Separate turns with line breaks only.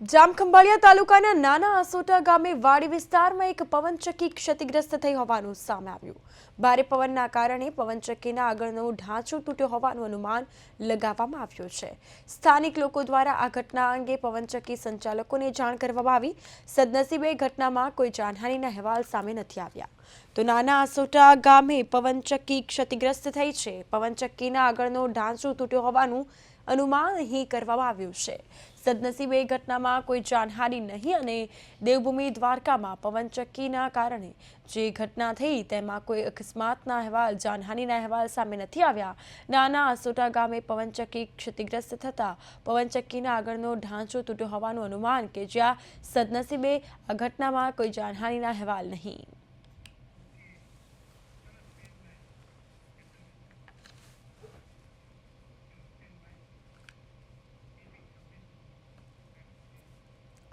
જામખંભાળિયા તાલુકાના નાના આસોટા ગામે વાડી વિસ્તારમાં એક પવનચક્કી ક્ષતિગ્રસ્ત થઈ હોવાનું સામે આવ્યું. ભારે પવનના કારણે પવનચક્કીના આગળનો ઢાંચો તૂટ્યો હોવાનું અનુમાન લગાવવામાં આવ્યું છે. સ્થાનિક લોકો દ્વારા આ ઘટના અંગે પવનચક્કી સંચાલકોને જાણ કરવામાં આવી. સદનસીબે ઘટનામાં કોઈ જાનહાનિના અહેવાલ સામે નથી આવ્યા. તો નાના આસોટા ગામે પવનચક્કી ક્ષતિગ્રસ્ત થઈ છે. પવનચક્કીના આગળનો ઢાંચો તૂટ્યો હોવાનું અનુમાન અહીં કરવામાં આવ્યું છે. સદનસીબે ઘટનામાં કોઈ જાનહાનિ નહીં અને દેવભૂમિ દ્વારકામાં પવનચક્કીના કારણે જે ઘટના થઈ તેમાં કોઈ અકસ્માતના અહેવાલ, જાનહાનિના અહેવાલ સામે નથી આવ્યા. નાના આસોટા ગામે પવનચક્કી ક્ષતિગ્રસ્ત થતાં પવનચક્કીના આગળનો ઢાંચો તૂટ્યો હોવાનું અનુમાન કે જ્યાં સદનસીબે આ ઘટનામાં કોઈ જાનહાનિના અહેવાલ નહીં.